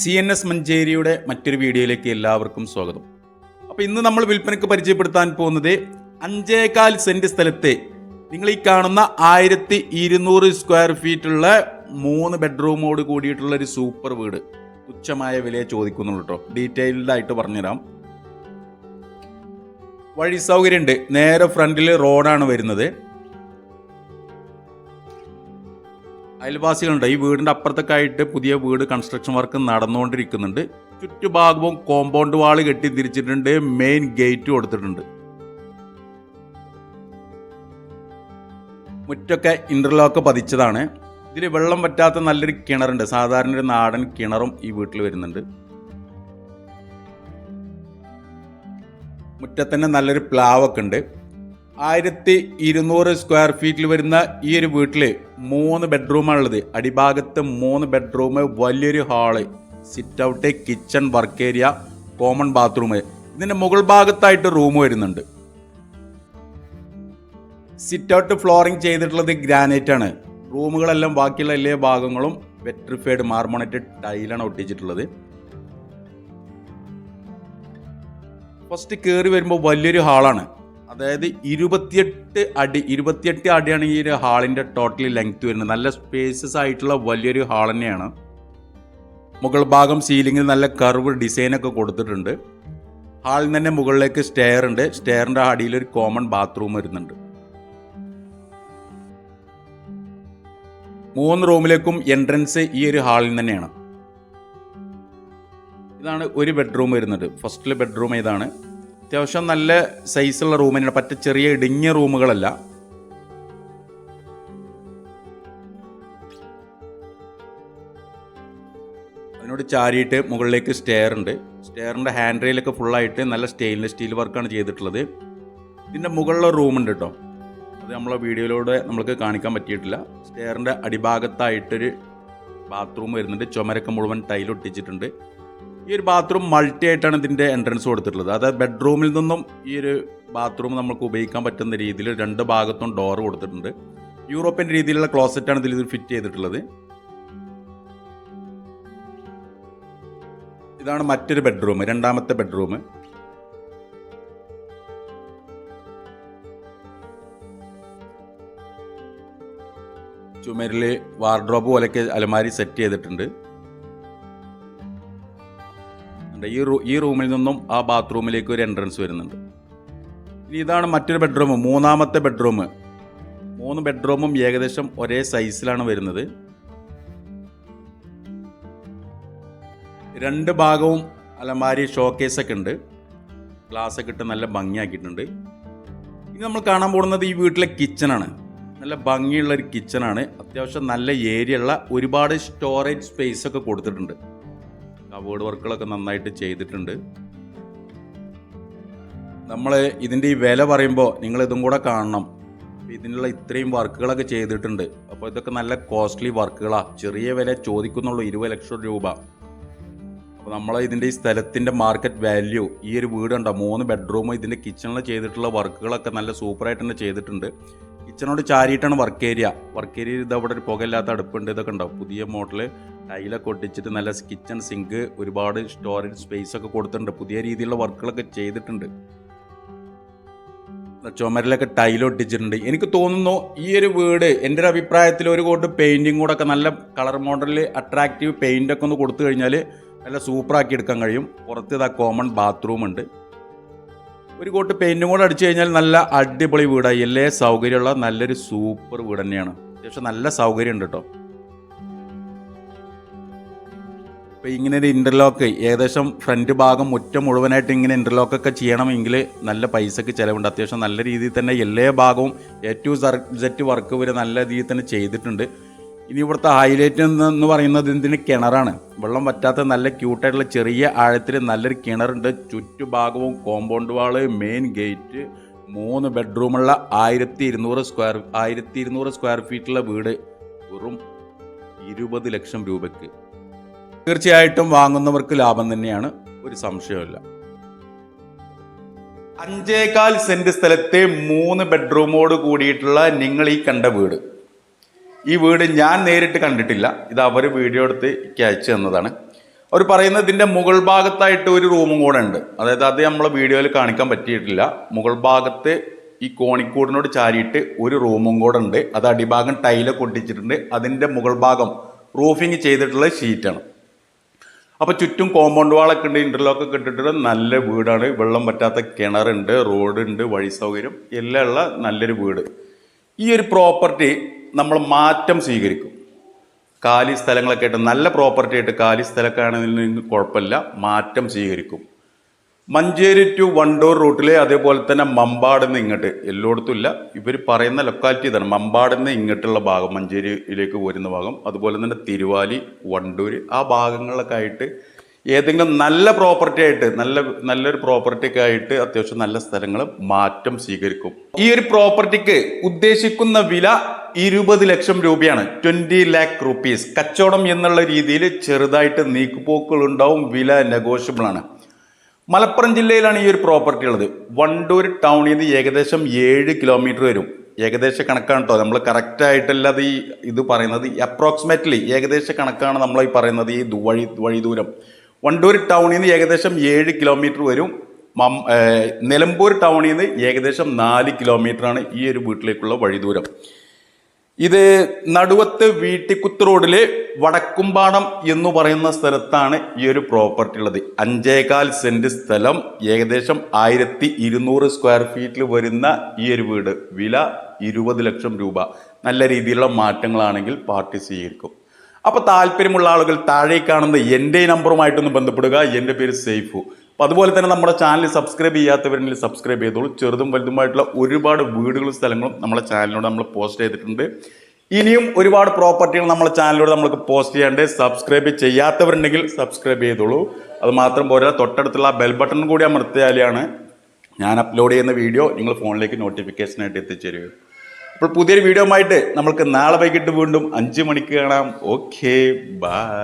C N S മഞ്ചേരിയുടെ മറ്റൊരു വീഡിയോയിലേക്ക് എല്ലാവർക്കും സ്വാഗതം. അപ്പോൾ ഇന്ന് നമ്മൾ വിൽപ്പനയ്ക്ക് പരിചയപ്പെടുത്താൻ പോകുന്നത് അഞ്ചേകാൽ സെന്റ് സ്ഥലത്തെ നിങ്ങൾ ഈ കാണുന്ന ആയിരത്തി ഇരുന്നൂറ് സ്ക്വയർ ഫീറ്റുള്ള മൂന്ന് ബെഡ്റൂമോട് കൂടിയിട്ടുള്ള ഒരു സൂപ്പർ വീട്. തുച്ഛമായ വിലയെ ചോദിക്കുന്നുള്ളൂ കേട്ടോ ഡീറ്റെയിൽഡ് ആയിട്ട് പറഞ്ഞുതരാം. വഴി സൗകര്യമുണ്ട്. നേരെ ഫ്രണ്ടിൽ റോഡാണ് വരുന്നത്. അയൽവാസികളുണ്ട്. ഈ വീടിന്റെ അപ്പുറത്തൊക്കെ ആയിട്ട് പുതിയ വീട് കൺസ്ട്രക്ഷൻ വർക്ക് നടന്നുകൊണ്ടിരിക്കുന്നുണ്ട്. ചുറ്റുഭാഗവും കോമ്പൗണ്ട് വാൾ കെട്ടി തിരിച്ചിട്ടുണ്ട്. മെയിൻ ഗേറ്റ് കൊടുത്തിട്ടുണ്ട്. മുറ്റൊക്കെ ഇന്റർലോക്ക് പതിച്ചതാണ്. ഇതിൽ വെള്ളം പറ്റാത്ത നല്ലൊരു കിണറുണ്ട്. സാധാരണ ഒരു നാടൻ കിണറും ഈ വീട്ടിൽ വരുന്നുണ്ട്. മുറ്റത്തന്നെ നല്ലൊരു പ്ലാവൊക്കെ ഉണ്ട്. ആയിരത്തി ഇരുന്നൂറ് സ്ക്വയർ ഫീറ്റിൽ വരുന്ന ഈ ഒരു വീട്ടിൽ മൂന്ന് ബെഡ്റൂമാണുള്ളത് അടിഭാഗത്ത് മൂന്ന് ബെഡ്റൂം വലിയൊരു hall sit out kitchen work area common bathroom ഇതിന്റെ മുകൾ ഭാഗത്തായിട്ട് റൂം വരുന്നുണ്ട്. സിറ്റ് ഔട്ട് ഫ്ലോറിംഗ് ചെയ്തിട്ടുള്ളത് ഗ്രാനൈറ്റ് ആണ്. റൂമുകളെല്ലാം ബാക്കിയുള്ള എല്ലാ ഭാഗങ്ങളും വെട്രിഫൈഡ് മാർമോണറ്റ് ടൈലാണ് ഒട്ടിച്ചിട്ടുള്ളത്. ഫസ്റ്റ് കയറി വരുമ്പോൾ വലിയൊരു ഹാളാണ് അതായത് ഇരുപത്തിയെട്ട് അടി ഇരുപത്തിയെട്ട് അടിയാണ് ഈ ഒരു ഹാളിന്റെ ടോട്ടലി ലെങ്ത് വരുന്നത്. നല്ല സ്പേസസ് ആയിട്ടുള്ള വലിയൊരു ഹാൾ തന്നെയാണ്. മുകൾ ഭാഗം സീലിങ്ങിൽ നല്ല കർവ് ഡിസൈനൊക്കെ കൊടുത്തിട്ടുണ്ട്. ഹാളിൽ തന്നെ മുകളിലേക്ക് സ്റ്റെയർ ഉണ്ട്. സ്റ്റെയറിന്റെ അടിയിലൊരു കോമൺ ബാത്റൂം വരുന്നുണ്ട്. മൂന്ന് റൂമിലേക്കും എൻട്രൻസ് ഈ ഒരു ഹാളിൽ തന്നെയാണ്. ഇതാണ് ഒരു ബെഡ്റൂം വരുന്നത്. ഫസ്റ്റിലെ ബെഡ്റൂം ഇതാണ് അത്യാവശ്യം നല്ല സൈസുള്ള റൂം തന്നെയാണ് പറ്റ ചെറിയ ഇടുങ്ങിയ റൂമുകളല്ല. അതിനോട് ചാരിയിട്ട് മുകളിലേക്ക് സ്റ്റെയർ ഉണ്ട്. സ്റ്റെയറിന്റെ ഹാൻഡ് റെയിലൊക്കെ ഫുള്ളായിട്ട് നല്ല സ്റ്റെയിൻലെസ് സ്റ്റീൽ വർക്കാണ് ചെയ്തിട്ടുള്ളത്. ഇതിന്റെ മുകളിലെ റൂം ഉണ്ട് കേട്ടോ അത് നമ്മളെ വീഡിയോയിലൂടെ നമ്മൾക്ക് കാണിക്കാൻ പറ്റിയിട്ടില്ല. സ്റ്റെയറിന്റെ അടിഭാഗത്തായിട്ടൊരു ബാത്റൂം വരുന്നുണ്ട്. ചുമരൊക്കെ മുഴുവൻ ടൈൽ ഒട്ടിച്ചിട്ടുണ്ട്. ഈ ഒരു ബാത്റൂം മൾട്ടി ആയിട്ടാണ് ഇതിന്റെ എൻട്രൻസ് കൊടുത്തിട്ടുള്ളത്. അതായത് ബെഡ്റൂമിൽ നിന്നും ഈ ഒരു ബാത്റൂം നമുക്ക് ഉപയോഗിക്കാൻ പറ്റുന്ന രീതിയിൽ രണ്ട് ഭാഗത്തും ഡോർ കൊടുത്തിട്ടുണ്ട്. യൂറോപ്യൻ രീതിയിലുള്ള ക്ലോസറ്റാണ് ഇതിൽ ഇത് ഫിറ്റ് ചെയ്തിട്ടുള്ളത്. ഇതാണ് മറ്റൊരു ബെഡ്റൂം രണ്ടാമത്തെ ബെഡ്റൂം ചുമരിൽ വാർഡ്രോബ് പോലെയൊക്കെ അലമാരി സെറ്റ് ചെയ്തിട്ടുണ്ട്. ഉണ്ട്. ഈ റൂ ഈ റൂമിൽ നിന്നും ആ ബാത്റൂമിലേക്ക് ഒരു എൻട്രൻസ് വരുന്നുണ്ട്. ഇനി ഇതാണ് മറ്റൊരു ബെഡ്റൂം മൂന്നാമത്തെ ബെഡ്റൂം മൂന്ന് ബെഡ്റൂമും ഏകദേശം ഒരേ സൈസിലാണ് വരുന്നത്. രണ്ട് ഭാഗവും അലമാരി ഷോക്കേസ് ഒക്കെ ഉണ്ട്. ഗ്ലാസ് ഒക്കെ ഇട്ട് നല്ല ഭംഗിയാക്കിയിട്ടുണ്ട്. ഇനി നമ്മൾ കാണാൻ പോകുന്നത് ഈ വീട്ടിലെ കിച്ചണാണ് നല്ല ഭംഗിയുള്ള ഒരു കിച്ചണാണ് അത്യാവശ്യം നല്ല ഏരിയ ഉള്ള ഒരുപാട് സ്റ്റോറേജ് സ്പേസ് ഒക്കെ കൊടുത്തിട്ടുണ്ട്. കവേർഡ് വർക്കുകളൊക്കെ നന്നായിട്ട് ചെയ്തിട്ടുണ്ട്. നമ്മൾ ഇതിന്റെ ഈ വില പറയുമ്പോൾ നിങ്ങൾ ഇതും കൂടെ കാണണം. ഇതിനുള്ള ഇത്രയും വർക്കുകളൊക്കെ ചെയ്തിട്ടുണ്ട്. അപ്പോൾ ഇതൊക്കെ നല്ല കോസ്റ്റ്ലി വർക്കുകളാണ് ചെറിയ വില ചോദിക്കുന്നുള്ളൂ ഇരുപത് ലക്ഷം രൂപ. അപ്പോൾ നമ്മൾ ഇതിന്റെ ഈ സ്ഥലത്തിന്റെ മാർക്കറ്റ് വാല്യൂ ഈ ഒരു വീടുണ്ടോ മൂന്ന് ബെഡ്റൂം ഇതിന്റെ കിച്ചണിൽ ചെയ്തിട്ടുള്ള വർക്കുകളൊക്കെ നല്ല സൂപ്പറായിട്ട് തന്നെ ചെയ്തിട്ടുണ്ട്. കിച്ചണോട് ചാരിയിട്ടാണ് വർക്ക് ഏരിയ വർക്ക് ഏരിയ ഇത് അവിടെ ഒരു പുകയില്ലാത്ത അടുപ്പുണ്ട് ഇതൊക്കെ ഉണ്ടാവും പുതിയ മോഡൽ ടൈലൊക്കെ ഒട്ടിച്ചിട്ട് നല്ല കിച്ചൺ സിങ്ക് ഒരുപാട് സ്റ്റോറേജ് സ്പേസ് ഒക്കെ കൊടുത്തിട്ടുണ്ട്. പുതിയ രീതിയിലുള്ള വർക്കുകളൊക്കെ ചെയ്തിട്ടുണ്ട്. ചുമരിലൊക്കെ ടൈൽ ഒട്ടിച്ചിട്ടുണ്ട്. എനിക്ക് തോന്നുന്നു ഈ ഒരു വീട് എന്റെ ഒരു അഭിപ്രായത്തിൽ ഒരു കോട്ട് പെയിന്റിങ് കൂടെ ഒക്കെ നല്ല കളർ മോഡലിൽ അട്രാക്റ്റീവ് പെയിന്റ് ഒക്കെ ഒന്ന് കൊടുത്തു കഴിഞ്ഞാൽ നല്ല സൂപ്പറാക്കി എടുക്കാൻ കഴിയും. പുറത്ത് ഇതാ കോമൺ ബാത്റൂം ഉണ്ട്. ഒരു കോട്ട് പെയിന്റും കൂടെ അടിച്ചു കഴിഞ്ഞാൽ നല്ല അടിപൊളി വീടായി എല്ലാ സൗകര്യമുള്ള നല്ലൊരു സൂപ്പർ വീട് തന്നെയാണ്. അത്യാവശ്യം നല്ല സൗകര്യം ഉണ്ട് കേട്ടോ. ഇപ്പോൾ ഇങ്ങനെ ഒരു ഇന്റർലോക്ക് ഏകദേശം ഫ്രണ്ട് ഭാഗം മുറ്റം മുഴുവനായിട്ട് ഇങ്ങനെ ഇന്റർലോക്കൊക്കെ ചെയ്യണമെങ്കിൽ നല്ല പൈസക്ക് ചിലവുണ്ട്. അത്യാവശ്യം നല്ല രീതിയിൽ തന്നെ എല്ലാ ഭാഗവും എ ടു സെറ്റ് വർക്ക് വരെ നല്ല രീതിയിൽ തന്നെ ചെയ്തിട്ടുണ്ട്. ഇനി ഇവിടുത്തെ ഹൈലൈറ്റ് എന്ന് പറയുന്നത് ഇതിന് കിണറാണ്. വെള്ളം പറ്റാത്ത നല്ല ക്യൂട്ടായിട്ടുള്ള ചെറിയ ആഴത്തിൽ നല്ലൊരു കിണറുണ്ട്. ചുറ്റുഭാഗവും കോമ്പൗണ്ട് വാൾ മെയിൻ ഗേറ്റ് മൂന്ന് ബെഡ്റൂമുള്ള ആയിരത്തി ഇരുന്നൂറ് സ്ക്വയർ ആയിരത്തി ഇരുന്നൂറ് സ്ക്വയർ ഫീറ്റുള്ള വീട് വെറും ഇരുപത് ലക്ഷം രൂപയ്ക്ക്. തീർച്ചയായിട്ടും വാങ്ങുന്നവർക്ക് ലാഭം തന്നെയാണ്. ഒരു സംശയമില്ല അഞ്ചേകാൽ സെന്റ് സ്ഥലത്തെ മൂന്ന് ബെഡ്റൂമോട് കൂടിയിട്ടുള്ള നിങ്ങൾ ഈ കണ്ട വീട്. ഈ വീട് ഞാൻ നേരിട്ട് കണ്ടിട്ടില്ല. ഇത് അവർ വീഡിയോ എടുത്ത് അയച്ചു തന്നതാണ്. അവർ പറയുന്നത് ഇതിന്റെ മുകൾ ഭാഗത്തായിട്ട് ഒരു റൂമും കൂടെ ഉണ്ട്. അതായത് അത് നമ്മൾ വീഡിയോയിൽ കാണിക്കാൻ പറ്റിയിട്ടില്ല. മുകൾ ഭാഗത്ത് ഈ കോണിക്കൂടിനോട് ചാരിയിട്ട് ഒരു റൂമും കൂടെ ഉണ്ട്. അത് അടിഭാഗം ടൈലൊക്കെ ഒട്ടിച്ചിട്ടുണ്ട് അതിന്റെ മുകൾ ഭാഗം റൂഫിങ് ചെയ്തിട്ടുള്ള ഷീറ്റാണ്. അപ്പോൾ ചുറ്റും കോമ്പൗണ്ട് വാളൊക്കെ ഉണ്ട് ഇന്റർലോക്ക് ഒക്കെ ഇട്ടിട്ട് നല്ല വീടാണ്. വെള്ളം പറ്റാത്ത കിണറുണ്ട് റോഡുണ്ട് വഴി സൗകര്യം എല്ലാം ഉള്ള നല്ലൊരു വീട്. ഈ ഒരു പ്രോപ്പർട്ടി നമ്മൾ മാറ്റം സ്വീകരിക്കും. കാലി സ്ഥലങ്ങളൊക്കെ ആയിട്ട് നല്ല പ്രോപ്പർട്ടി ആയിട്ട് കാലി സ്ഥലമൊക്കെ ആണെന്നുണ്ടെങ്കിൽ കുഴപ്പമില്ല. മാറ്റം സ്വീകരിക്കും. മഞ്ചേരി ടു വണ്ടൂർ റൂട്ടിലെ അതേപോലെ തന്നെ മമ്പാട് നിന്ന് ഇങ്ങോട്ട്. എല്ലായിടത്തും ഇല്ല. ഇവർ പറയുന്ന ലൊക്കാലിറ്റി ഇതാണ്. മമ്പാട് നിന്ന് ഇങ്ങോട്ടുള്ള ഭാഗം മഞ്ചേരിയിലേക്ക് വരുന്ന ഭാഗം. അതുപോലെ തന്നെ തിരുവാലി വണ്ടൂർ ആ ഭാഗങ്ങളിലൊക്കെ ആയിട്ട് ഏതെങ്കിലും നല്ല പ്രോപ്പർട്ടി ആയിട്ട് നല്ല നല്ലൊരു പ്രോപ്പർട്ടിക്ക് ആയിട്ട് അത്യാവശ്യം നല്ല സ്ഥലങ്ങൾ മാറ്റം സ്വീകരിക്കും. ഈ ഒരു പ്രോപ്പർട്ടിക്ക് ഉദ്ദേശിക്കുന്ന വില ഇരുപത് ലക്ഷം രൂപയാണ്. ട്വന്റി ലാക്ക് റുപ്പീസ് കച്ചവടം എന്നുള്ള രീതിയിൽ ചെറുതായിട്ട് നീക്കുപോക്കുകൾ ഉണ്ടാവും വില നെഗോഷ്യബിൾ ആണ്. മലപ്പുറം ജില്ലയിലാണ് ഈ ഒരു പ്രോപ്പർട്ടി ഉള്ളത്. വണ്ടൂർ ടൗണിൽ നിന്ന് ഏകദേശം ഏഴ് കിലോമീറ്റർ വരും. ഏകദേശ കണക്കാണ് കേട്ടോ നമ്മൾ കറക്റ്റ് ആയിട്ടല്ല അത് ഈ ഇത് പറയുന്നത്. അപ്രോക്സിമേറ്റ്ലി ഏകദേശ കണക്കാണ് നമ്മൾ ഈ പറയുന്നത് ഈ വഴി വഴി ദൂരം. വണ്ടൂർ ടൗണിൽ നിന്ന് ഏകദേശം ഏഴ് കിലോമീറ്റർ വരും. മം നിലമ്പൂർ ടൗണിൽ നിന്ന് ഏകദേശം നാല് കിലോമീറ്ററാണ് ഈ ഒരു വീട്ടിലേക്കുള്ള വഴി ദൂരം. ഇത് നടുവത്ത് വീട്ടിക്കുത്ത് റോഡിലെ വടക്കുംപാടം എന്ന് പറയുന്ന സ്ഥലത്താണ് ഈ ഒരു പ്രോപ്പർട്ടി ഉള്ളത്. അഞ്ചേകാൽ സെന്റ് സ്ഥലം ഏകദേശം ആയിരത്തി ഇരുന്നൂറ് സ്ക്വയർ ഫീറ്റിൽ വരുന്ന ഈ ഒരു വീട്. വില ഇരുപത് ലക്ഷം രൂപ. നല്ല രീതിയിലുള്ള മാറ്റങ്ങളാണെങ്കിൽ പാർട്ടി സ്വീകരിക്കും. അപ്പൊ താല്പര്യമുള്ള ആളുകൾ താഴെ കാണുന്ന എന്റെ നമ്പറുമായിട്ടൊന്ന് ബന്ധപ്പെടുക. എന്റെ പേര് സേഫു അപ്പോൾ അതുപോലെ തന്നെ നമ്മുടെ ചാനൽ സബ്സ്ക്രൈബ് ചെയ്യാത്തവരെങ്കിൽ സബ്സ്ക്രൈബ് ചെയ്തോളൂ. ചെറുതും വലുതുമായിട്ടുള്ള ഒരുപാട് വീടുകളും സ്ഥലങ്ങളും നമ്മുടെ ചാനലിലൂടെ നമ്മൾ പോസ്റ്റ് ചെയ്തിട്ടുണ്ട്. ഇനിയും ഒരുപാട് പ്രോപ്പർട്ടികൾ നമ്മുടെ ചാനലിലൂടെ നമ്മൾക്ക് പോസ്റ്റ് ചെയ്യാണ്ട് സബ്സ്ക്രൈബ് ചെയ്യാത്തവരുണ്ടെങ്കിൽ സബ്സ്ക്രൈബ് ചെയ്തോളൂ. അത് മാത്രം പോരാ തൊട്ടടുത്തുള്ള ബെൽ ബട്ടൺ കൂടി അമർത്തിയാലാണ് ഞാൻ അപ്ലോഡ് ചെയ്യുന്ന വീഡിയോ നിങ്ങൾ ഫോണിലേക്ക് നോട്ടിഫിക്കേഷനായിട്ട് എത്തിച്ചേരുക. അപ്പോൾ പുതിയൊരു വീഡിയോ ആയിട്ട് നമ്മൾക്ക് നാളെ വൈകിട്ട് വീണ്ടും അഞ്ച് മണിക്ക് കാണാം. Okay bye